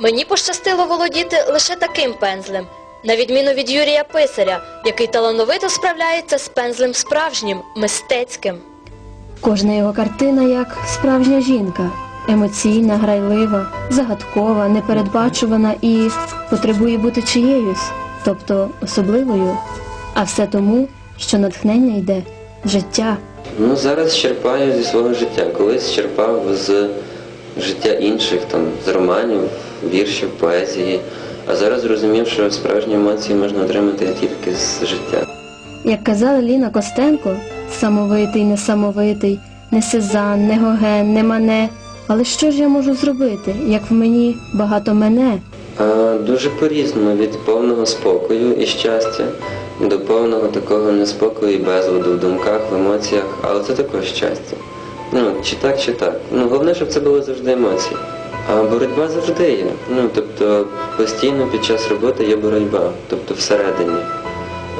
Мені пощастило володіти лише таким пензлем, на відміну від Юрія Писаря, який талановито справляється з пензлем справжнім, мистецьким. Кожна його картина як справжня жінка, емоційна, грайлива, загадкова, непередбачувана і потребує бути чиєюсь, тобто особливою. А все тому, що натхнення йде з життя. Ну, зараз черпаю зі свого життя. Колись черпав з життя інших, там, з романів, віршів, поезії. А зараз зрозумів, що справжні емоції можна отримати тільки з життя. Як казала Ліна Костенко, самовитий, несамовитий, не Сезанн, не Гоген, не Мане. Але що ж я можу зробити, як в мені багато мене? А, дуже по-різному від повного спокою і щастя до повного такого неспокою і безладу в думках, в емоціях, але це також щастя. Ну, чи так, чи так. Ну, головне, щоб це були завжди емоції. А боротьба завжди є. Ну, тобто постійно під час роботи є боротьба, тобто всередині,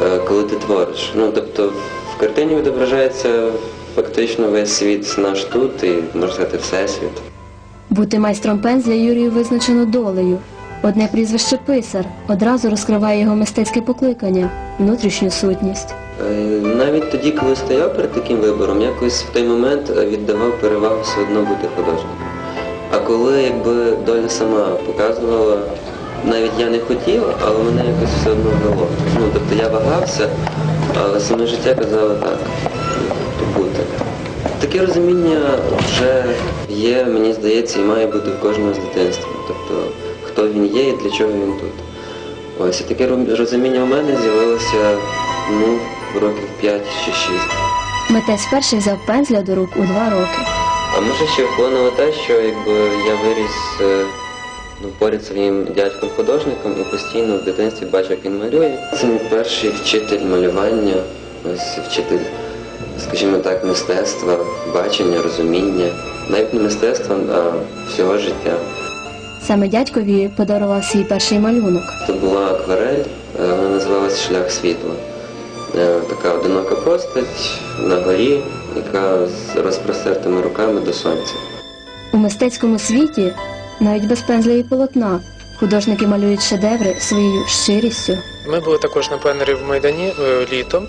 е, коли ти твориш. Ну, тобто в картині відображається фактично весь світ наш тут і, можна сказати, всесвіт. Бути майстром пензля Юрію визначено долею. Одне прізвище писар одразу розкриває його мистецьке покликання, внутрішню сутність. Е, Навіть тоді, коли стояв перед таким вибором, якось в той момент е, віддавав перевагу все одно бути художником. А коли якби доля сама показувала, навіть я не хотів, але мене якось все одно вело. Ну, тобто я вагався, але саме життя казало так, бути. Таке розуміння вже є, мені здається, і має бути в кожного з дитинства. Тобто, хто він є і для чого він тут. Ось і таке розуміння у мене з'явилося ну, років 5 чи 6. Митець перший взяв пензля до рук у два роки. А може ще вплинуло те, що якби я виріс е, ну, поряд своїм дядьком-художником і постійно в дитинстві бачив, як він малює. Це мій перший вчитель малювання, ось вчитель, скажімо так, мистецтва, бачення, розуміння. Навіть не мистецтва, а всього життя. Саме дядькові подарував свій перший малюнок. Тут була акварель, е, вона називалася Шлях світла. Е, Така одинока постать на горі, яка з розпростертими руками до сонця. У мистецькому світі, навіть без пензля і полотна, художники малюють шедеври своєю щирістю. Ми були також на пленері в Майдані е, літом,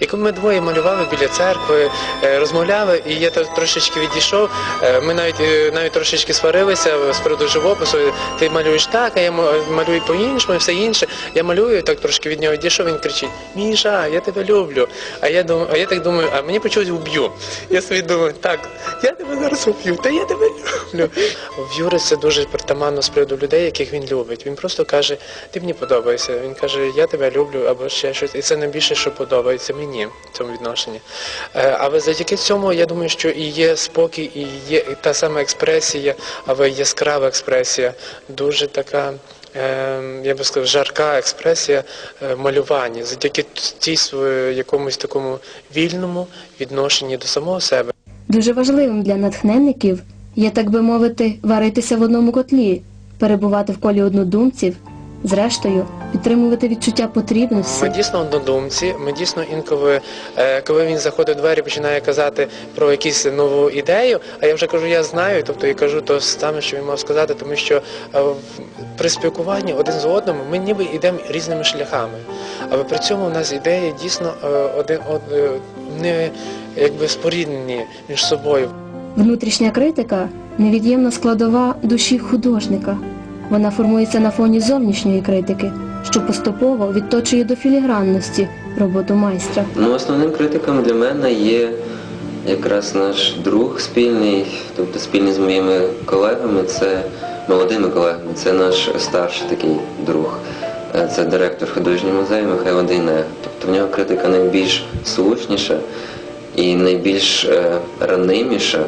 і коли ми двоє малювали біля церкви, е, розмовляли, і я трошечки відійшов. е, Ми навіть навіть трошечки сварилися з приводу живопису. Ти малюєш так, а я малюю по-іншому, і все інше. Я малюю так трошки від нього відійшов. Він кричить: Міша, я тебе люблю. А я думаю, а я так думаю, а мені почалось уб'ю. Я собі думаю, так, я тебе зараз уб'ю, та я тебе люблю. В Юри це дуже притаманно з приводу людей, яких він любить. Він просто каже, ти мені подобаєшся. Він каже, я тебе люблю або ще щось. І це найбільше, що подобається мені в цьому відношенні. Е, Але завдяки цьому я думаю, що і є спокій, і є та сама експресія, але яскрава експресія, дуже така. е, Я би сказав, жарка експресія е, малювання завдяки тій своєму якомусь такому вільному відношенні до самого себе. Дуже важливим для натхненників є, так би мовити, варитися в одному котлі, перебувати в колі однодумців, зрештою, підтримувати відчуття потрібності. Ми дійсно однодумці. Ми дійсно інколи, е, коли він заходить у двері, починає казати про якусь нову ідею. А я вже кажу, я знаю. Тобто я кажу то саме, що він мав сказати, тому що е, при спілкуванні один з одним ми ніби йдемо різними шляхами. Але при цьому у нас ідеї дійсно е, один од не якби споріднені між собою. Внутрішня критика невід'ємна складова душі художника. Вона формується на фоні зовнішньої критики, що поступово відточує до філігранності роботу майстра. Ну, основним критиком для мене є якраз наш друг спільний, тобто спільний з моїми колегами, це молодими колегами, це наш старший такий друг. Е, Це директор художнього музею Михайло Дейне. Тобто в нього критика найбільш слушніша і найбільш е, раниміша.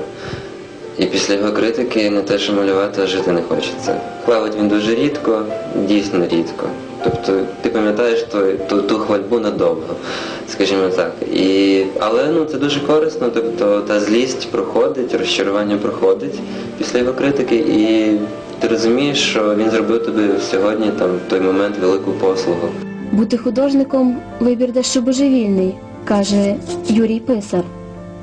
І після його критики не те, що малювати, а жити не хочеться. Хвалить він дуже рідко, дійсно рідко. Тобто ти пам'ятаєш той, ту, ту хвальбу надовго, скажімо так. І, але ну, це дуже корисно, тобто та злість проходить, розчарування проходить після його критики, і ти розумієш, що він зробив тобі сьогодні там в той момент велику послугу. Бути художником вибір дещо божевільний, каже Юрій Писар.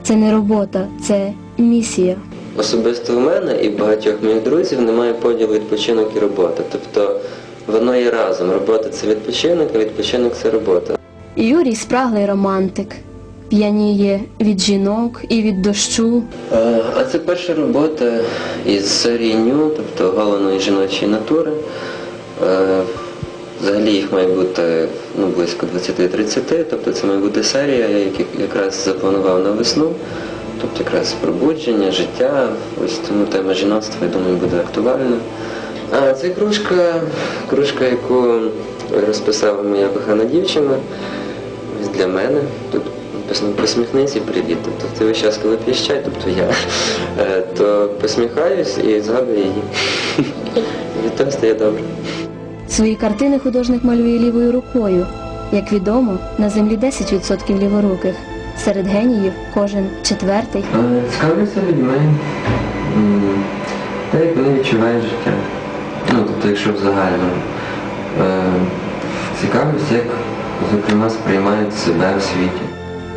Це не робота, це місія. Особисто у мене і багатьох моїх друзів немає поділу відпочинок і робота. Тобто воно є разом. Робота це відпочинок, а відпочинок це робота. Юрій спраглий романтик, п'яніє від жінок і від дощу. Е, А це перша робота із серії ню, тобто голеної жіночої натури. Е, Взагалі їх має бути ну, близько 20-30, тобто це має бути серія, я якраз запланував на весну, тобто якраз пробудження, життя, ось тому тема жіноцтва, я думаю, буде актуальна. А це кружка, кружка, яку розписала моя кохана дівчина. Ось для мене. Тут написано посміхнись і привіт. Тобто ти весь час, коли п'єш чай, тобто я, е, то посміхаюсь і згадую її. І того стає добре. Свої картини художник малює лівою рукою. Як відомо, на землі 10% ліворуких. Серед геніїв кожен четвертий. Цікавлюся людьми, те, як вони відчувають життя. Ну, тобто, якщо в загальному. Е, Цікавлюсь, як, зокрема, сприймають себе в світі.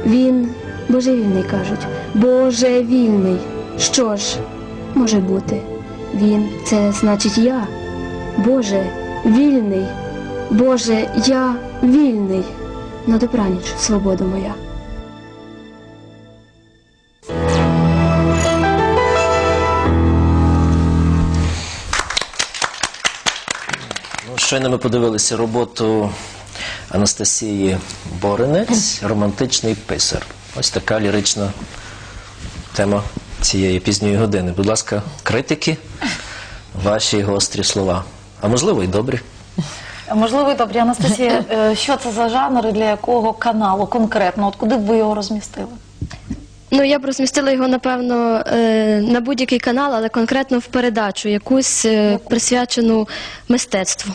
Він божевільний кажуть. Божевільний. Що ж, може бути. Він це значить я. Боже, вільний. Боже, я вільний. На добраніч, свобода моя. Щойно ми подивилися роботу Анастасії Боринець Романтичний писар. Ось така лірична тема цієї пізньої години. Будь ласка, критики, ваші гострі слова. А можливо, і добрі. Можливо, і добре, Анастасія, е, що це за жанр і для якого каналу конкретно? От куди б ви його розмістили? Ну, я б розмістила його, напевно, е, на будь-який канал, але конкретно в передачу, якусь е, присвячену мистецтву.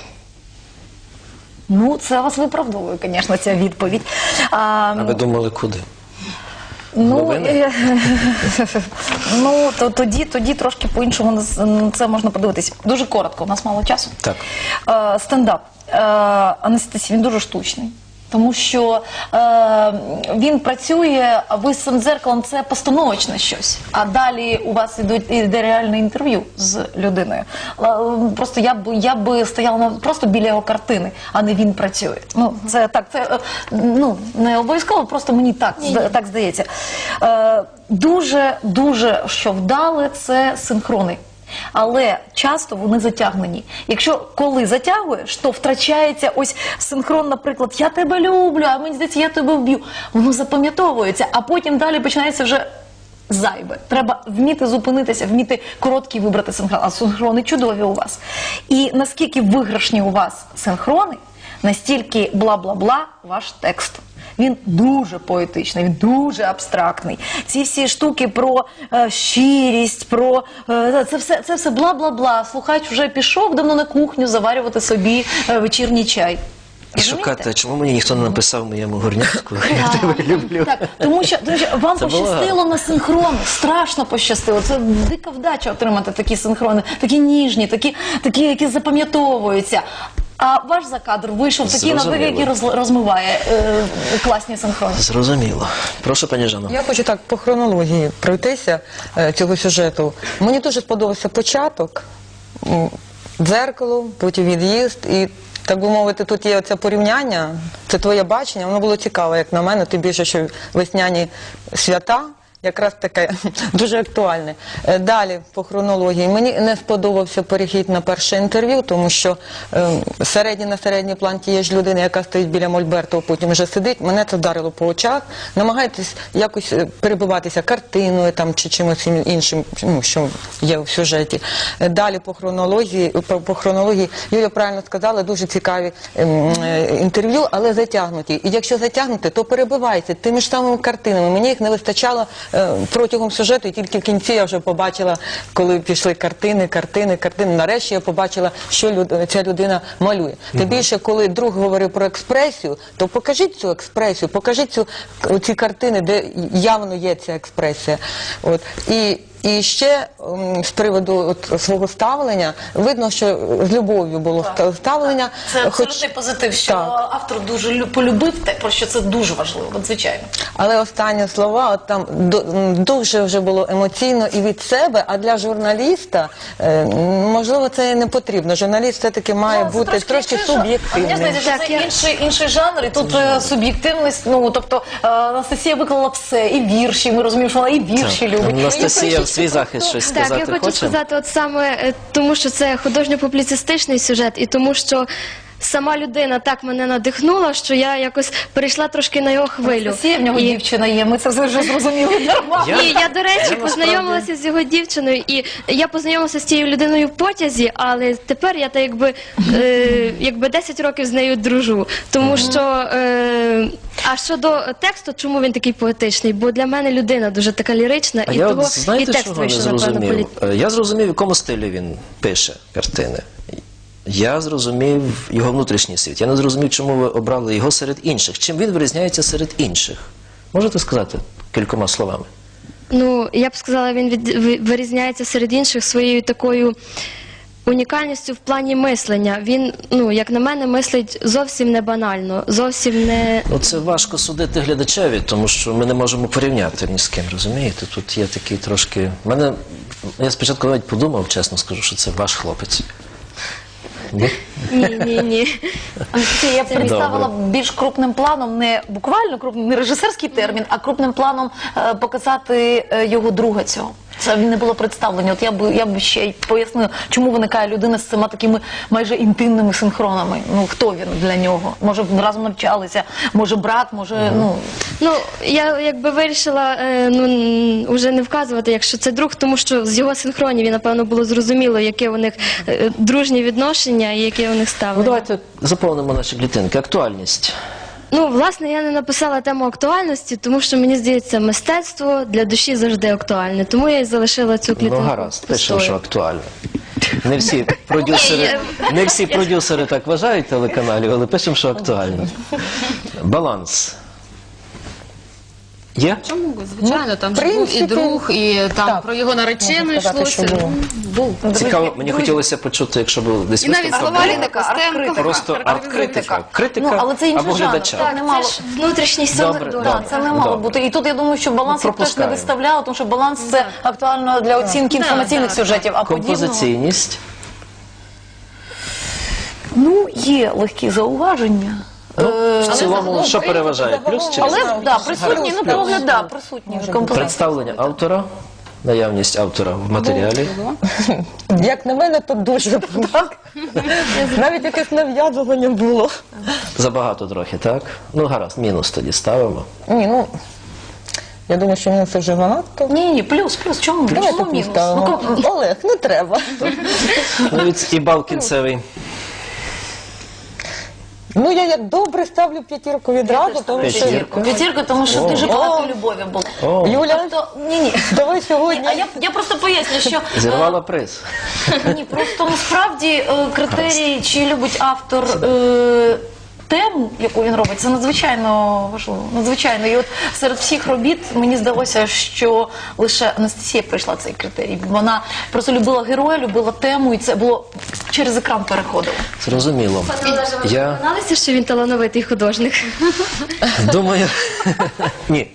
Ну, це вас виправдовує, звісно, ця відповідь. А, А ви думали, куди? ну, новини? е, ну то, тоді, тоді трошки по-іншому на з- на це можна подивитись. Дуже коротко, у нас мало часу. Так. Е, стендап. Е, Анастасія, він дуже штучний. Тому що е, він працює, а ви з цим дзеркалом це постановочне щось. А далі у вас ідуть іде реальне інтерв'ю з людиною. Е, Просто я б я б стояла на- просто біля його картини, а не він працює. Ну це так, це е, ну не обов'язково, просто мені так зда- так здається. Е, дуже дуже що вдали, це синхрони. Але часто вони затягнені. Якщо коли затягуєш, то втрачається ось синхрон, наприклад, я тебе люблю, а мені здається, я тебе вб'ю. Воно запам'ятовується, а потім далі починається вже зайве. Треба вміти зупинитися, вміти короткий вибрати синхрон. А синхрони чудові у вас. І наскільки виграшні у вас синхрони, настільки бла-бла-бла ваш текст. Він дуже поетичний, він дуже абстрактний. Ці всі штуки про е, щирість, про е, це все це все бла-бла-бла. Слухач вже пішов давно на кухню заварювати собі е, вечірній чай. І шукати, чому мені ніхто не написав моєму горнятку? Я тебе люблю. Так, тому що, тому що вам Це було пощастило на синхрон, страшно пощастило. Це дика вдача отримати такі синхрони, такі ніжні, такі, такі які запам'ятовуються. А ваш закадр вийшов такий навик, Зрозуміло. який роз, розмиває е, класні синхрони. Зрозуміло. Прошу, пані Жано. Я хочу так по хронології пройтися е, цього сюжету. Мені дуже сподобався початок, м, дзеркало, потім від'їзд і. Так би мовити, тут є це порівняння, це твоє бачення, воно було цікаво, як на мене, тим більше, що весняні свята якраз таке дуже актуальне. Е, Далі по хронології. Мені не сподобався перехід на перше інтерв'ю, тому що е, середній на середній план тієї ж людини, яка стоїть біля Мольберту, а потім вже сидить, мене це вдарило по очах. Намагайтесь якось е, перебиватися картиною там чи чимось іншим, ну, що є в сюжеті. Е, Далі по хронології, по, по хронології Юля правильно сказала, дуже цікаві ем, інтерв'ю, але затягнуті. І якщо затягнути, то перебивайте тими ж самими картинами. Мені їх не вистачало протягом сюжету, і тільки в кінці я вже побачила, коли пішли картини, картини, картини. Нарешті я побачила, що люд, ця людина малює. Тим більше, коли друг говорив про експресію, то покажіть цю експресію, покажіть цю ці картини, де явно є ця експресія. От і І ще м, з приводу от, свого ставлення, видно, що з любов'ю було ста- ставлення. Це хоч- абсолютний позитив, що Так. автор дуже лю- полюбив те, про що це дуже важливо, надзвичайно. Але останні слова, от там до- м, дуже вже було емоційно і від себе, а для журналіста, е, м, можливо, це і не потрібно. Журналіст все-таки має Ну, це бути трошки інший жа- Мені суб'єктивним. здається, що Так, це я- інший, інший жанр, і тут е, суб'єктивність, ну, тобто е, Анастасія виклала все, і вірші, ми розуміємо, що вона і вірші любить. Анастасія в свій захист щось Так, сказати я хочу сказати, от саме е, тому, що це художньо-публіцистичний сюжет, і тому, що сама людина так мене надихнула, що я якось перейшла трошки на його хвилю. Анастасія в нього І- дівчина є, ми це вже зрозуміли нормально. Я- Ні, я, до речі, насправді- познайомилася з його дівчиною, і я познайомилася з цією людиною в потязі, але тепер я так якби, е, якби 10 років з нею дружу. Тому що, е, а щодо тексту, чому він такий поетичний? Бо для мене людина дуже така лірична, А і я того от, знаєте, і текст чого не вийшов, напевно, зрозумів? Е, Я зрозумів, в якому стилі він пише картини. Я зрозумів його внутрішній світ. Я не зрозумів, чому ви обрали його серед інших. Чим він вирізняється серед інших? Можете сказати кількома словами? Ну, я б сказала, він від, ви- вирізняється серед інших своєю такою унікальністю в плані мислення. Він, ну, як на мене, мислить зовсім не банально, зовсім не. Ну, це важко судити глядачеві, тому що ми не можемо порівняти ні з ким, розумієте? Тут є такий трошки. Мене... Я спочатку навіть подумав, чесно скажу, що це ваш хлопець. Ні? Ні, ні, я б представила більш крупним планом, не буквально крупним, не режисерський термін, а крупним планом е, показати е, його друга цього. Це не було представлення. От я б я б ще й пояснила, чому виникає людина з цими такими майже інтимними синхронами. Ну хто він для нього? Може разом навчалися, може брат, може ну Ну, я якби вирішила е, ну, уже не вказувати, якщо це друг, тому що з його синхронів, напевно, було зрозуміло, яке у них е, дружні відношення і яке у них Ну давайте заповнимо наші клітинки. Актуальність. Ну, власне, я не написала тему актуальності, тому що мені здається, мистецтво для душі завжди актуальне. Тому я і залишила цю Ну клітинку. гаразд, пишемо, пустою. що актуально. Не всі продюсери, не всі продюсери так вважають телеканалів, але пишемо, що актуально. Баланс. Є? Чому? Звичайно, там же був і принципі, друг, і там так, про його наречену можна сказати, йшлося. що було. Був. Цікаво, мені хотілося почути, якщо б десь І навіть виступав слова Ліни Костенко. просто арт-критика. Критика ну але це інший або жанр. глядача. Так, не мало. Це ж внутрішній Добре, солодор. добре. Так, це не мало Добре. бути. І тут я думаю, що баланс Ну, їх теж не пропускаємо. виставляла, тому що баланс це актуально для оцінки інформаційних сюжетів, а подібного... Композиційність. Ну, є легкі зауваження. Ну, Е, в цілому, що переважає? Плюс чи Але мінус? да, присутні, ну, погляд, да, присутні композиції. Представлення автора, наявність автора в матеріалі. Як на мене, то дуже так. Навіть якесь нав'язування було. Забагато трохи, так? Ну гаразд, мінус тоді ставимо. Ні, ну я думаю, що мінус це вже занадто. Ні, ні, плюс, плюс. Чому? Давайте Чому плюс мінус? Ну, ставимо. Олег, не треба. Ну і бал кінцевий. Ну я як добре ставлю п'ятірку відразу, тому що П'ятірку. П'ятірку, тому що дуже багато любові було. О, Юля, Тобто, ні, ні. давай сьогодні. А я, я просто поясню, що е, зірвала приз. Ні, просто насправді е, критерій, чи любить автор е, тему, яку він робить, це надзвичайно важливо. Надзвичайно. І от серед всіх робіт мені здалося, що лише Анастасія пройшла цей критерій. Вона просто любила героя, любила тему, і це було через екран переходило. Зрозуміло. Я Переконалися, що він талановитий художник. думаю, ні.